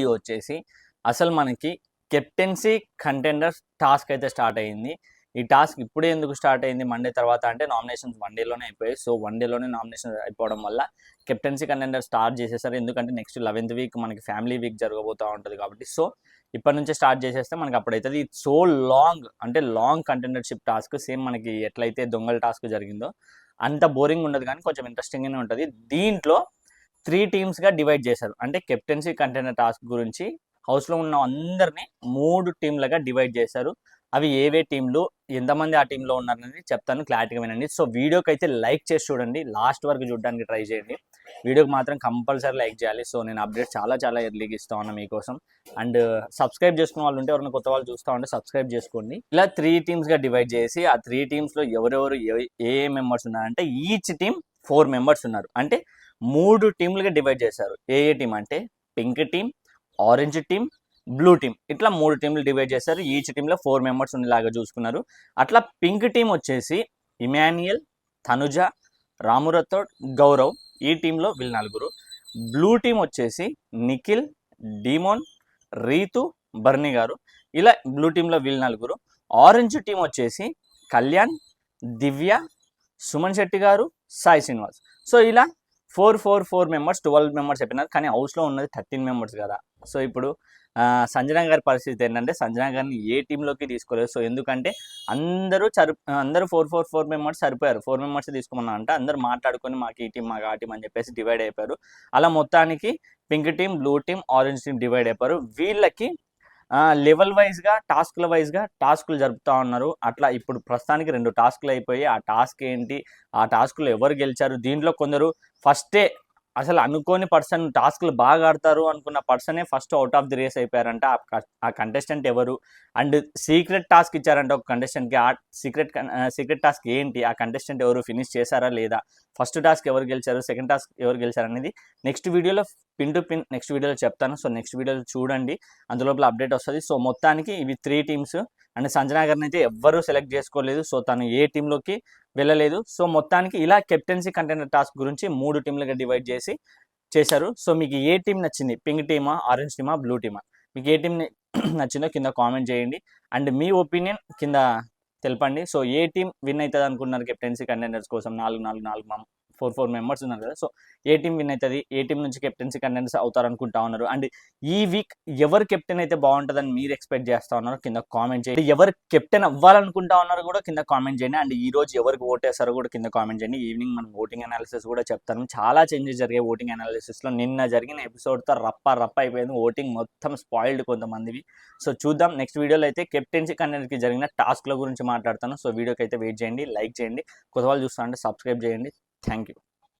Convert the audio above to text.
Video వచ్చేసి అసలు మనకి కెప్టెన్సీ కంటెండర్ టాస్క్ అయితే స్టార్ట్ అయ్యింది ఈ టాస్క్ ఇప్పుడే ఎందుకు స్టార్ట్ అయింది? మండే తర్వాత అంటే నామినేషన్స్ వన్ డేలోనే అయిపోయాయి. సో వన్ డేలోనే నామినేషన్ అయిపోవడం వల్ల కెప్టెన్సీ కంటెండర్ స్టార్ట్ చేసేసారు. ఎందుకంటే నెక్స్ట్ లెవెన్త్ వీక్ మనకి ఫ్యామిలీ వీక్ జరగబోతూ ఉంటుంది కాబట్టి. సో ఇప్పటి నుంచే స్టార్ట్ చేసేస్తే మనకి అప్పుడైతే ఇది సో లాంగ్ అంటే లాంగ్ కంటెండర్షిప్ టాస్క్. సేమ్ మనకి ఎట్లయితే దొంగల టాస్క్ జరిగిందో అంత బోరింగ్ ఉండదు కానీ కొంచెం ఇంట్రెస్టింగ్గానే ఉంటుంది. దీంట్లో త్రీ టీమ్స్గా డివైడ్ చేశారు. అంటే కెప్టెన్సీ కంటైనర్ టాస్క్ గురించి హౌస్లో ఉన్న అందరినీ మూడు టీంలుగా డివైడ్ చేశారు. అవి ఏవే టీంలు ఎంతమంది ఆ టీంలో ఉన్నారనేది చెప్తాను క్లారిటీగా వినండి. సో వీడియోకి అయితే లైక్ చేసి చూడండి. లాస్ట్ వరకు చూడడానికి ట్రై చేయండి. వీడియోకి మాత్రం కంపల్సరీ లైక్ చేయాలి. సో నేను అప్డేట్ చాలా చాలా ఎర్లీగా ఇస్తా ఉన్నా మీకోసం. అండ్ సబ్స్క్రైబ్ చేసుకున్న వాళ్ళు ఉంటే ఎవరైనా కొత్త వాళ్ళు చూస్తూ ఉంటే సబ్స్క్రైబ్ చేసుకోండి. ఇలా త్రీ టీమ్స్గా డివైడ్ చేసి ఆ త్రీ టీమ్స్లో ఎవరెవరు ఏ ఏ మెంబర్స్ ఉన్నారంటే ఈచ్ టీం ఫోర్ మెంబర్స్ ఉన్నారు. అంటే మూడు టీంలుగా డివైడ్ చేశారు. ఏ ఏ టీం అంటే pink team orange team blue team. ఇట్లా మూడు టీంలు డివైడ్ చేశారు. ఈచ్ టీంలో ఫోర్ మెంబర్స్ ఉండేలాగా చూసుకున్నారు. అట్లా పింక్ టీం వచ్చేసి ఇమాన్యుయల్ తనుజ రామురథోడ్ గౌరవ్ ఈ టీంలో వీళ్ళు నలుగురు. బ్లూ టీం వచ్చేసి నిఖిల్ డీమోన్ రీతు బర్ని గారు. ఇలా బ్లూ టీంలో వీళ్ళు నలుగురు. ఆరెంజ్ టీం వచ్చేసి కళ్యాణ్ దివ్య సుమన్ శెట్టి గారు సాయి శ్రీనివాస్. సో ఇలా four four four members twelve members చెప్పినారు. కానీ హౌస్లో ఉన్నది థర్టీన్ మెంబర్స్ కదా. సో ఇప్పుడు సంజన గారి పరిస్థితి ఏంటంటే సంజన గారిని ఏ టీంలోకి తీసుకోలేదు. సో ఎందుకంటే అందరూ చరు అందరూ ఫోర్ ఫోర్ ఫోర్ మెంబర్స్ సరిపోయారు. ఫోర్ మెంబర్స్ తీసుకోమన్నా అంటే అందరూ మాట్లాడుకొని మాకు ఈ టీం మాకు ఆ టీం అని చెప్పేసి డివైడ్ అయిపోయారు. అలా మొత్తానికి pink team blue team orange team divide అయిపోయారు. వీళ్ళకి లెవెల్ వైజ్గా టాస్క్ల వైజ్గా టాస్కులు జరుపుతూ ఉన్నారు. అట్లా ఇప్పుడు ప్రస్తుతానికి రెండు టాస్క్లు అయిపోయి ఆ టాస్క్ ఏంటి ఆ టాస్క్లో ఎవరు గెలిచారు దీంట్లో కొందరు ఫస్టే అసలు అనుకోని పర్సన్ టాస్క్లు బాగా ఆడతారు అనుకున్న పర్సనే first out of the race అయిపోయారంట. ఆ కంటెస్టెంట్ ఎవరు? అండ్ సీక్రెట్ టాస్క్ ఇచ్చారంట ఒక కంటెస్టెంట్కి ఆ సీక్రెట్ సీక్రెట్ టాస్క్ ఏంటి? ఆ కంటెస్టెంట్ ఎవరు? ఫినిష్ చేశారా లేదా? ఫస్ట్ టాస్క్ ఎవరు గెలిచారు? సెకండ్ టాస్క్ ఎవరు గెలిచారు అనేది నెక్స్ట్ వీడియోలో పిన్ టు పిన్ నెక్స్ట్ వీడియోలో చెప్తాను. సో నెక్స్ట్ వీడియోలో చూడండి. అందులోపల అప్డేట్ వస్తుంది. సో మొత్తానికి ఇవి త్రీ టీమ్స్ అండ్ సంజనా గారిని అయితే ఎవ్వరూ సెలెక్ట్ చేసుకోలేదు. సో తను ఏ టీంలోకి వెళ్ళలేదు. సో మొత్తానికి ఇలా కెప్టెన్సీ కంటెండర్ టాస్క్ గురించి మూడు టీంలుగా డివైడ్ చేసి చేశారు. సో మీకు ఏ టీం నచ్చింది? పింక్ టీమా ఆరెంజ్ టీమా బ్లూ టీమా? మీకు ఏ టీం నచ్చిందో కింద కామెంట్ చేయండి. అండ్ మీ ఒపీనియన్ కింద తెలపండి. సో ఏ టీం విన్ అవుతుంది అనుకున్నారు కెప్టెన్సీ కంటెండర్స్ కోసం? నాలుగు నాలుగు నాలుగు ఫోర్ ఫోర్ మెంబర్స్ ఉన్నారు కదా. సో ఏ టీం విన్ అవుతుంది? ఏ టీం నుంచి కెప్టెన్సీ కంటెన్స్ అవుతారు అనుకుంటా ఉన్నారు? అండ్ ఈ వీక్ ఎవరు కెప్టెన్ అయితే బాగుంటుందని మీరు ఎక్స్పెక్ట్ చేస్తా ఉన్నారు కింద కామెంట్ చేయండి. ఎవరు కెప్టెన్ అవ్వాలనుకుంటా ఉన్నారు కూడా కింద కామెంట్ చేయండి. అండ్ ఈ రోజు ఎవరికి ఓటేస్తారో కూడా కింద కామెంట్ చేయండి. ఈవినింగ్ మనం ఓటింగ్ అనాలిసిస్ కూడా చెప్తాను. చాలా చేంజెస్ జరిగాయి ఓటింగ్ అనాలిసిస్లో. నిన్న జరిగిన ఎపిసోడ్తో రప్ప రప్ప అయిపోయింది. ఓటింగ్ మొత్తం స్పాయిల్డ్ కొంతమందివి. సో చూద్దాం. నెక్స్ట్ వీడియోలో అయితే కెప్టెన్సీ కంటెంట్కి జరిగిన టాస్క్ల గురించి మాట్లాడతాను. సో వీడియోకి అయితే వెయిట్ చేయండి. లైక్ చేయండి. కొత్త వాళ్ళు చూస్తా అంటే సబ్స్క్రైబ్ చేయండి. Thank you